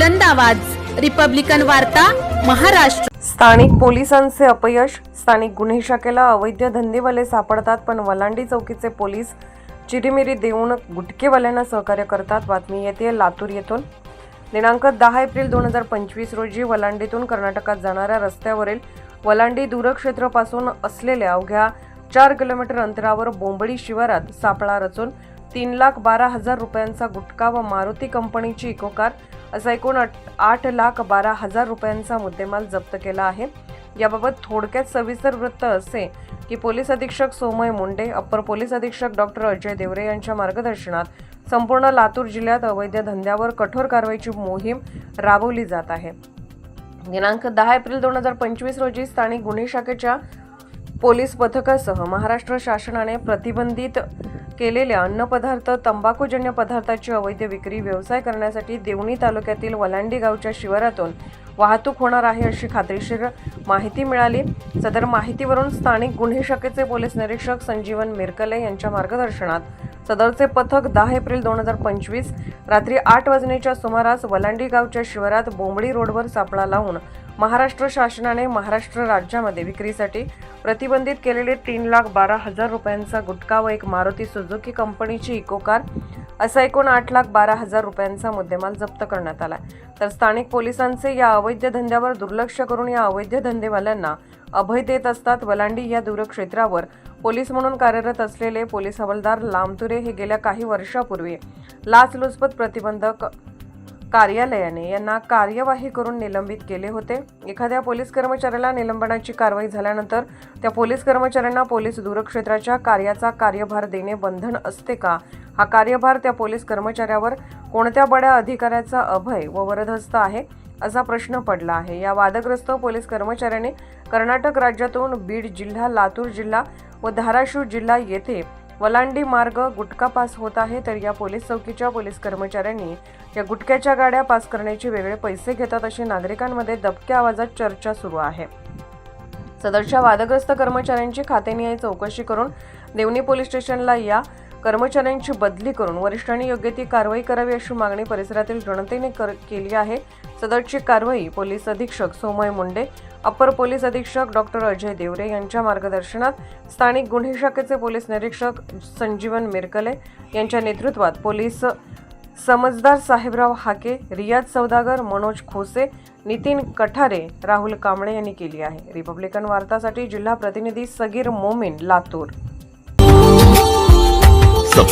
बुलंद आवाज. रिपब्लिकन वार्ता महाराष्ट्र. स्थानिक पोलिसांचे अपयश स्थानिक गुन्हे शाखेला अवैध धंदेवाले सापडतात पण वलांडी चौकीचे पोलीस चिरीमिरी देऊन गुटकेवाल्यांना सहकार्य करतात. बातमी येते लातूर येथून. दिनांक दहा एप्रिल दोन हजार पंचवीस रोजी वलांडीतून कर्नाटकात जाणाऱ्या रस्त्यावरील वलांडी दूरक्षेत्रापासून असलेल्या अवघ्या चार किलोमीटर अंतरावर बोंबडी शिवारात सापळा रचून तीन लाख बारा हजार रुपयांचा गुटखा व मारुती कंपनीची इकोकार असा एकूण आठ- आठ लाख बारा हजार रुपयांचा मुद्देमाल जप्त केला आहे. याबाबत थोडक्यात सविस्तर वृत्त असे की पोलीस अधीक्षक सोमय मुंडे अप्पर पोलीस अधीक्षक डॉक्टर अजय देवरे यांच्या मार्गदर्शनात संपूर्ण लातूर जिल्ह्यात अवैध धंद्यावर कठोर कारवाईची मोहीम राबवली जात आहे. दिनांक दहा एप्रिल दोन हजार पंचवीस रोजी स्थानिक गुन्हे शाखेच्या पोलीस पथकासह महाराष्ट्र शासनाने प्रतिबंधित केलेल्या अन्नपदार्थ तंबाखूजन्य पदार्थाची अवैध विक्री व्यवसाय करण्यासाठी देवणी तालुक्यातील वलांडी गावच्या शिवारातून वाहतूक होणार आहे अशी खात्रीशीर माहिती मिळाली. सदर माहितीवरून स्थानिक गुन्हे शाखेचे पोलीस निरीक्षक संजीवन मिरकले यांच्या मार्गदर्शनात सदरचे पथक दहा एप्रिल दोन हजार पंचवीस रात्री आठ वाजण्याच्या सुमारास वलांडी गावच्या शिवारात बोंबडी रोडवर सापळा लावून महाराष्ट्र शासनाने महाराष्ट्र राज्यामध्ये विक्रीसाठी प्रतिबंधित केलेले तीन लाख बारा हजार रुपयांचा गुटखा व एक मारुती सुझुकी कंपनीची इको कार असा एकूण आठ लाख बारा हजार रुपयांचा मुद्देमाल जप्त करण्यात आला तर स्थानिक पोलिसांचे या अवैध धंद्यावर दुर्लक्ष करून या अवैध धंदेवाल्यांना अभय देत असतात. वलांडी या दूरक्षेत्रावर पोलीस म्हणून कार्यरत असलेले पोलीस हवालदार लामतुरे हे गेल्या काही वर्षापूर्वी लाचलुचपत प्रतिबंधक कार्यालयाने यांना कार्यवाही करून निलंबित केले होते. एखाद्या पोलीस कर्मचाऱ्याला निलंबनाची कारवाई झाल्यानंतर त्या पोलीस कर्मचाऱ्यांना पोलीस दूरक्षेत्राच्या कार्याचा कार्यभार देणे बंधन असते का? हा कार्यभार त्या पोलीस कर्मचाऱ्यावर कोणत्या बड्या अधिकाऱ्याचा अभय व वरदहस्त आहे असा प्रश्न पडला आहे. या वादग्रस्त पोलीस कर्मचाऱ्याने कर्नाटक राज्यातून बीड जिल्हा लातूर जिल्हा व धाराशिव जिल्हा येथे वलांडी मार्ग गुटखा पास होत आहे तर या पोलीस चौकीच्या पोलीस कर्मचाऱ्यांनी या गुटख्याच्या गाड्या पास करण्याचे वेगळे पैसे घेतात अशी नागरिकांमध्ये दबक्या आवाजात चर्चा सुरू आहे. सदरच्या वादग्रस्त कर्मचाऱ्यांची खातेनिहाय चौकशी करून देवणी पोलीस स्टेशनला या कर्मचाऱ्यांची बदली करून वरिष्ठांनी योग्य ती कारवाई करावी अशी मागणी परिसरातील जनतेने कर केली आहे. सदरची कारवाई पोलीस अधीक्षक सोमय मुंडे अप्पर पोलीस अधीक्षक डॉक्टर अजय देवरे यांच्या मार्गदर्शनात स्थानिक गुन्हे शाखेचे पोलीस निरीक्षक संजीवन मिरकले यांच्या नेतृत्वात पोलीस समजदार साहेबराव हाके रियाज सौदागर मनोज खोसे नितीन कठारे राहुल कांबळे यांनी केली आहे. रिपब्लिकन वार्तासाठी जिल्हा प्रतिनिधी सगीर मोमीन लातूर.